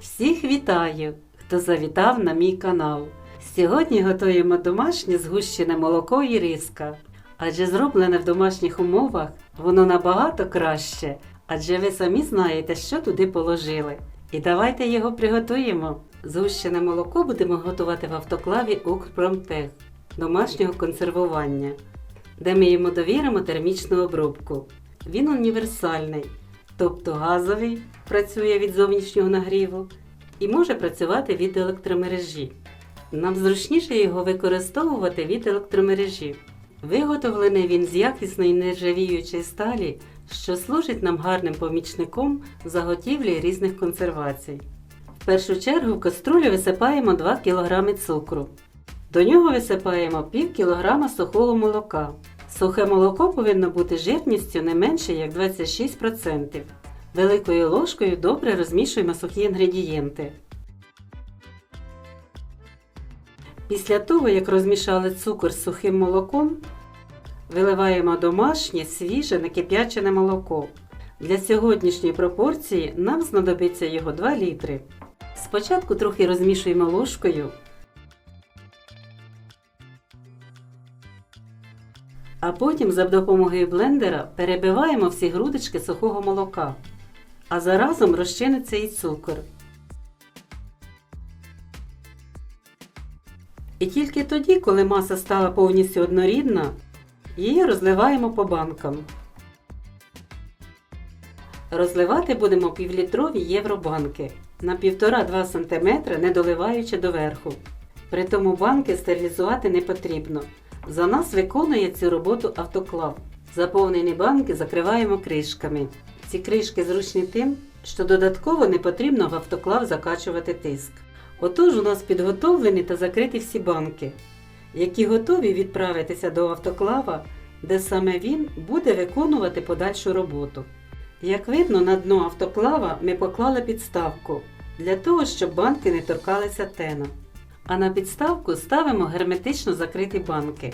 Всіх вітаю, хто завітав на мій канал. Сьогодні готуємо домашнє згущене молоко і риска. Адже зроблене в домашніх умовах воно набагато краще, адже ви самі знаєте, що туди положили. І давайте його приготуємо. Згущене молоко будемо готувати в автоклаві Укрпромтех домашнього консервування, де ми йому довіримо термічну обробку. Він універсальний, тобто газовий, працює від зовнішнього нагріву і може працювати від електромережі. Нам зручніше його використовувати від електромережі. Виготовлений він з якісної нержавіючої сталі, що служить нам гарним помічником заготівлі різних консервацій. В першу чергу в каструлю висипаємо 2 кг цукру. До нього висипаємо пів кілограма сухого молока. Сухе молоко повинно бути жирністю не менше як 26%. Великою ложкою добре розмішуємо сухі інгредієнти. Після того, як розмішали цукор з сухим молоком, виливаємо домашнє свіже некип'ячене молоко. Для сьогоднішньої пропорції нам знадобиться його 2 літри. Спочатку трохи розмішуємо ложкою, а потім за допомогою блендера перебиваємо всі грудочки сухого молока, а заразом розчиниться і цукор. І тільки тоді, коли маса стала повністю однорідна, її розливаємо по банкам. Розливати будемо півлітрові євробанки на 1,5-2 см, не доливаючи доверху. При тому банки стерилізувати не потрібно. За нас виконує цю роботу автоклав. Заповнені банки закриваємо кришками. Ці кришки зручні тим, що додатково не потрібно в автоклав закачувати тиск. Отож у нас підготовлені та закриті всі банки, які готові відправитися до автоклава, де саме він буде виконувати подальшу роботу. Як видно, на дно автоклава ми поклали підставку для того, щоб банки не торкалися тена. А на підставку ставимо герметично закриті банки.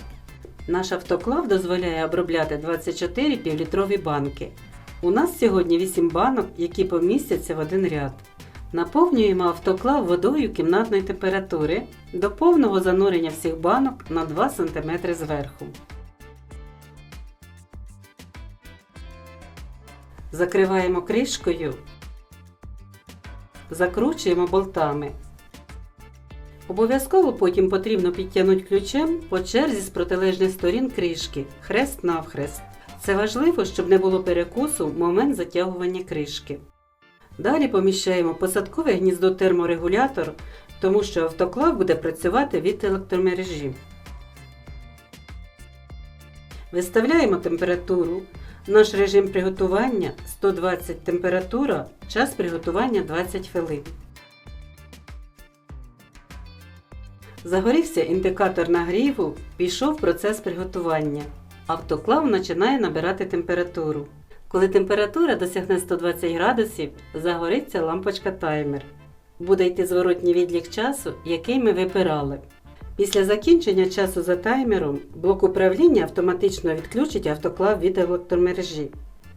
Наш автоклав дозволяє обробляти 24 півлітрові банки. У нас сьогодні 8 банок, які помістяться в один ряд. Наповнюємо автоклав водою кімнатної температури до повного занурення всіх банок на 2 см зверху. Закриваємо кришкою, закручуємо болтами. Обов'язково потім потрібно підтягнути ключем по черзі з протилежних сторін кришки, хрест навхрест. Це важливо, щоб не було перекусу в момент затягування кришки. Далі поміщаємо посадкове гніздо терморегулятор, тому що автоклав буде працювати від електромережі. Виставляємо температуру. Наш режим приготування 120 температура, час приготування 20 хвилин. Загорівся індикатор нагріву, пішов процес приготування. Автоклав починає набирати температуру. Коли температура досягне 120 градусів, загориться лампочка таймер. Буде йти зворотній відлік часу, який ми вибирали. Після закінчення часу за таймером блок управління автоматично відключить автоклав від електромережі.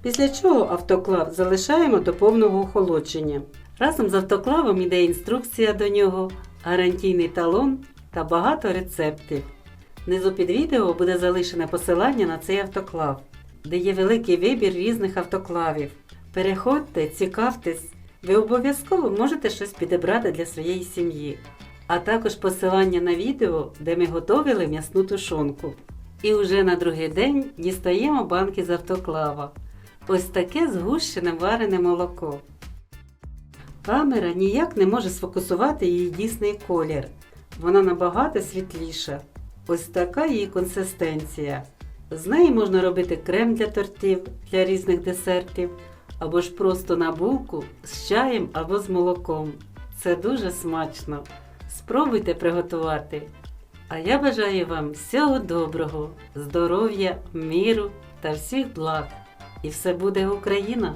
Після чого автоклав залишаємо до повного охолодження. Разом з автоклавом йде інструкція до нього, гарантійний талон та багато рецептів. Внизу під відео буде залишене посилання на цей автоклав, де є великий вибір різних автоклавів. Переходьте, цікавтесь, ви обов'язково можете щось підібрати для своєї сім'ї, а також посилання на відео, де ми готовили м'ясну тушонку. І вже на другий день дістаємо банки з автоклава. Ось таке згущене варене молоко. Камера ніяк не може сфокусувати її дійсний колір. Вона набагато світліша. Ось така її консистенція. З неї можна робити крем для тортів, для різних десертів, або ж просто на булку з чаєм або з молоком. Це дуже смачно. Спробуйте приготувати. А я бажаю вам всього доброго, здоров'я, міру та всіх благ. І все буде Україна!